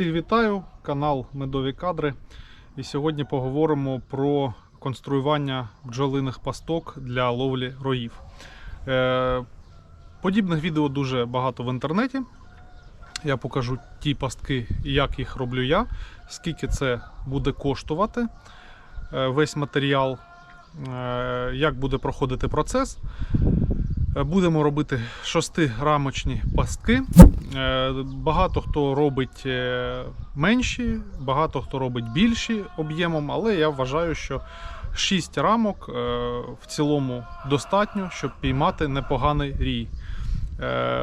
Всіх вітаю, канал Медові Кадри. І сьогодні поговоримо про конструювання бджолиних пасток для ловлі роїв. Е, подібних відео дуже багато в інтернеті. Я покажу ті пастки, як їх роблю я, скільки це буде коштувати е, весь матеріал, е, як буде проходити процес. Е, Будемо робити шестирамочні пастки. Е, Багато хто робить е, менші, багато хто робить більші об'ємом, але я вважаю, що 6 рамок в цілому достатньо, щоб піймати непоганий рій.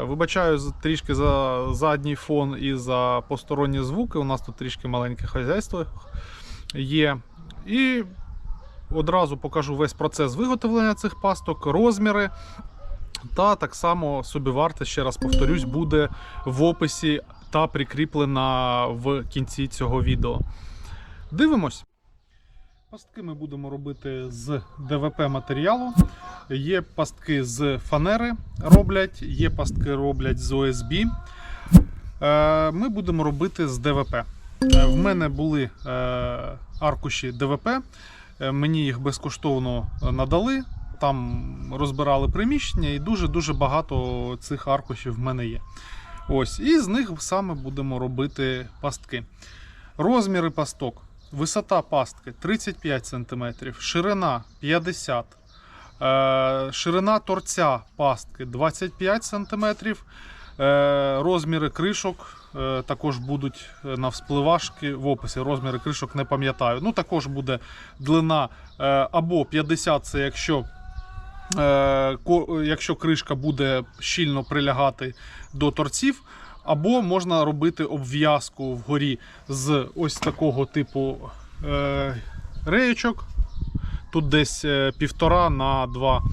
Вибачаю трішки за задній фон і за посторонні звуки. У нас тут трішки маленьке хазяйство є. І одразу покажу весь процес виготовлення цих пасток, розміри. Та так само собівартість, ще раз повторюсь, буде в описі та прикріплена в кінці цього відео. Дивимось. Пастки ми будемо робити з ДВП матеріалу. Є пастки з фанери роблять, є пастки роблять з ОСБ. Е, Ми будемо робити з ДВП. Е, В мене були е, аркуші ДВП, мені їх безкоштовно надали. Там розбирали приміщення, і дуже-дуже багато цих аркушів в мене є. Ось, і з них саме будемо робити пастки. Розміри пасток. Висота пастки 35 см, ширина 50 е, Ширина торця пастки 25 см. Е, Розміри кришок е, також будуть на вспливашки в описі. Розміри кришок не пам'ятаю. Ну, також буде длина або 50 це якщо якщо кришка буде щільно прилягати до торців, або можна робити обв'язку вгорі з ось такого типу е, реєчок. Тут десь е, півтора на два.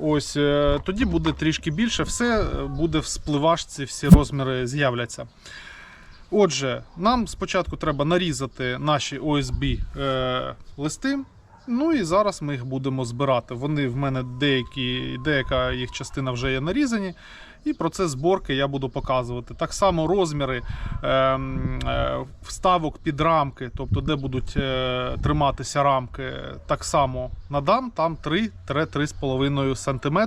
Ось е, тоді буде трішки більше, все е, буде в спливашці, всі розміри з'являться. Отже, нам спочатку треба нарізати наші ОСБ е, листи. Ну і зараз ми їх будемо збирати. Вони в мене деякі, деяка їх частина вже є нарізані. І процес зборки я буду показувати. Так само розміри ем, е, вставок під рамки, тобто де будуть е, триматися рамки, так само надам. Там 3-3,5 см.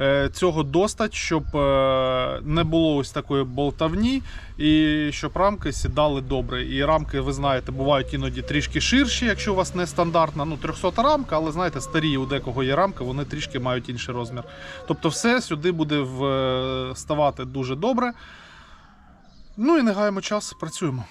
Е, цього достать, щоб не було ось такої болтавні, і щоб рамки сідали добре. І рамки, ви знаєте, бувають іноді трішки ширші, якщо у вас не стандартна, ну 300 рамка, але знаєте, старі у декого є рамки, вони трішки мають інший розмір. Тобто, все сюди буде в- ставати дуже добре. Ну і не гаємо час, працюємо.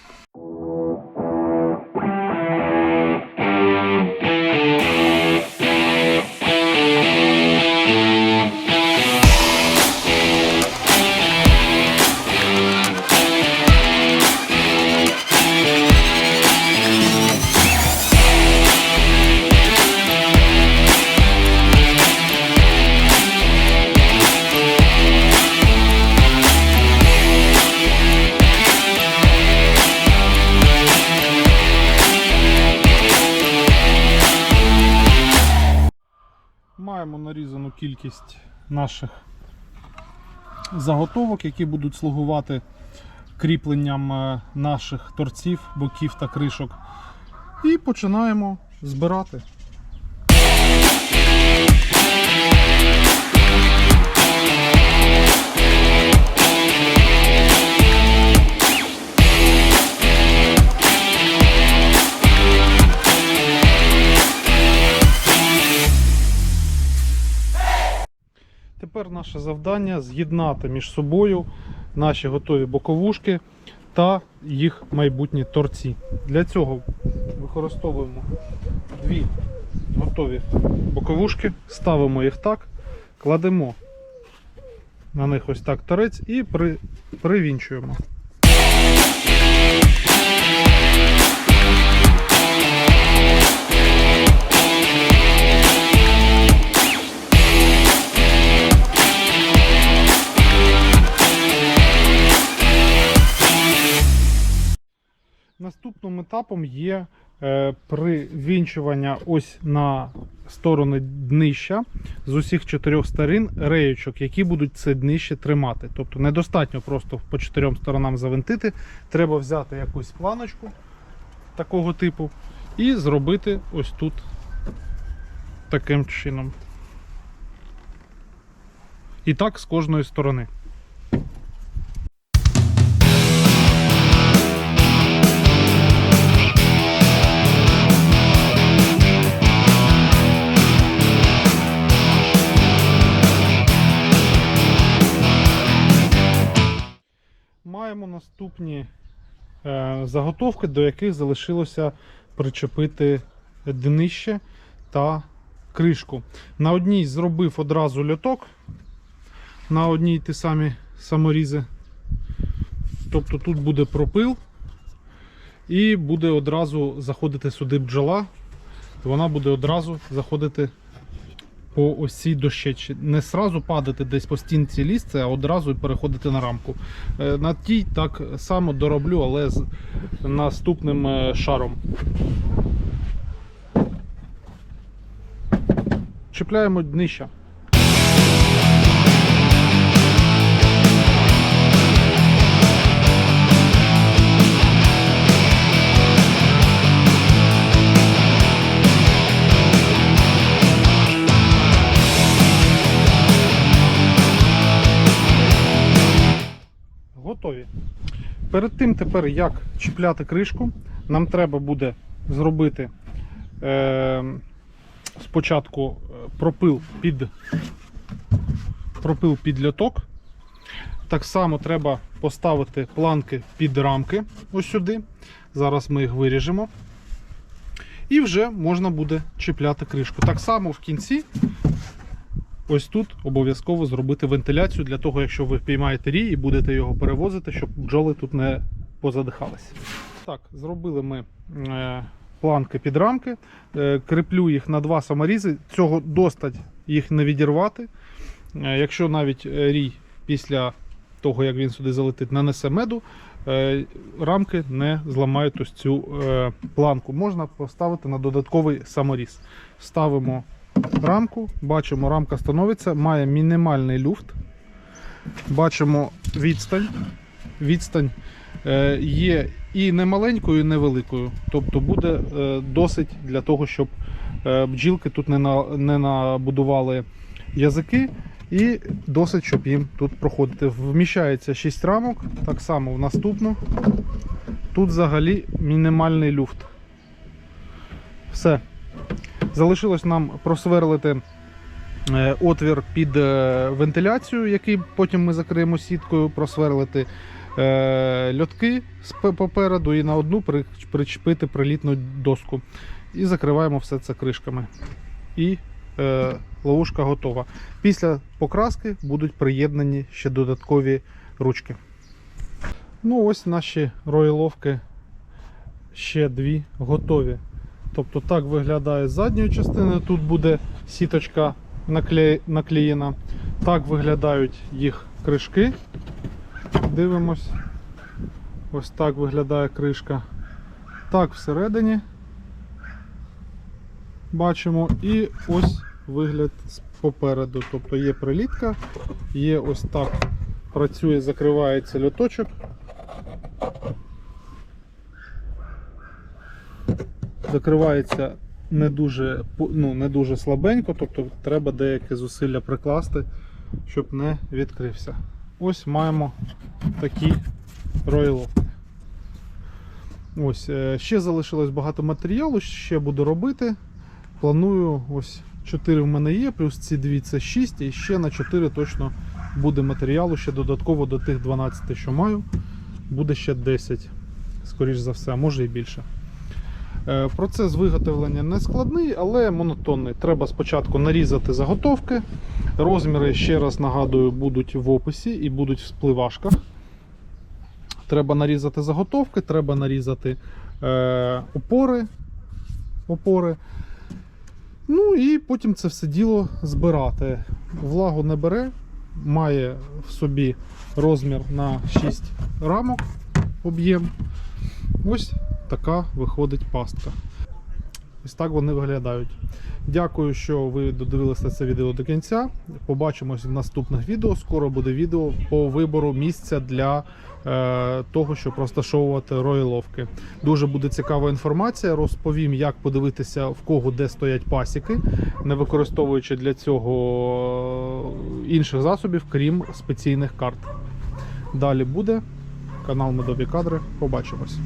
Кількість наших заготовок, які будуть слугувати кріпленням е, наших торців, боків та кришок. І починаємо збирати. Тепер наше завдання з'єднати між собою наші готові боковушки та їх майбутні торці. Для цього використовуємо дві готові боковушки, ставимо їх так, кладемо на них ось так торець і при, привінчуємо. Наступному етапом є е, привінчування ось на сторони днища з усіх чотирьох сторін реючок, які будуть це днище тримати. Тобто недостатньо просто по чотирьом сторонам завинтити. Треба взяти якусь планочку такого типу і зробити ось тут таким чином. І так з кожної сторони. Маємо наступні е, заготовки, до яких залишилося причепити днище та кришку. На одній зробив одразу льоток, на одній ті самі саморізи. Тобто тут буде пропил і буде одразу заходити сюди бджола. Вона буде одразу заходити по осі дощечі. Не сразу падати десь по стінці лісце, а одразу переходити на рамку. Е, На тій так само дороблю, але з наступним е, шаром. Чіпляємо днища. Готові. Перед тим тепер як чіпляти кришку, нам треба буде зробити е, спочатку е, пропил під, пропил під льоток. Так само треба поставити планки під рамки ось сюди. Зараз ми їх виріжемо. І вже можна буде чіпляти кришку. Так само в кінці ось тут обов'язково зробити вентиляцію для того, якщо ви впіймаєте рій і будете його перевозити, щоб бджоли тут не позадихалися. Так, зробили ми е, планки під рамки, е, кріплю їх на два саморізи. Цього достать їх не відірвати. Е, якщо навіть рій після того, як він сюди залетить, нанесе меду, рамки не зламають ось цю планку. Можна поставити на додатковий саморіз. Ставимо рамку, бачимо, рамка становиться, має мінімальний люфт. Бачимо відстань. Відстань е, є і не маленькою, і не великою. Тобто буде е, досить для того, щоб е, бджілки тут не набудували язики. І досить, щоб їм тут проходити. Вміщається 6 рамок, так само в наступну. Тут взагалі мінімальний люфт. Все. Залишилось нам просверлити е, отвір під е, вентиляцію, який потім ми закриємо сіткою, просверлити е, льотки попереду і на одну причепити прилітну доску. І закриваємо все це кришками. І ловушка готова. Після покраски будуть приєднані ще додаткові ручки. Ну, ось наші роїловки ще дві готові. Тобто так виглядає з задньої частини. Тут буде сіточка наклеєна. Так виглядають їх кришки. Дивимось. Ось так виглядає кришка. Так всередині. Бачимо. І ось вигляд попереду. Тобто є прилітка, є ось так працює, закривається льоточок. Закривається не дуже, ну, не дуже слабенько, тобто треба деяке зусилля прикласти, щоб не відкрився. Ось маємо такі роїловки. Ось, е, ще залишилось багато матеріалу, ще буду робити. Планую ось 4 в мене є, плюс ці дві це 6, і ще на 4 точно буде матеріалу, ще додатково до тих 12, що маю, буде ще 10, скоріш за все, а може і більше. Е, Процес виготовлення не складний, але монотонний. Треба спочатку нарізати заготовки. Розміри, ще раз нагадую, будуть в описі і будуть в спливашках. Треба нарізати заготовки, треба нарізати е, опори, опори. Ну і потім це все діло збирати. Влагу не бере, має в собі розмір на 6 рамок об'єм. Ось така виходить пастка. Ось так вони виглядають. Дякую, що ви додивилися це відео до кінця. Побачимось в наступних відео. Скоро буде відео по вибору місця для е, того, щоб розташовувати роїловки. Дуже буде цікава інформація. Розповім, як подивитися в кого де стоять пасіки, не використовуючи для цього е, інших засобів, крім спеційних карт. Далі буде канал Медові кадри. Побачимось.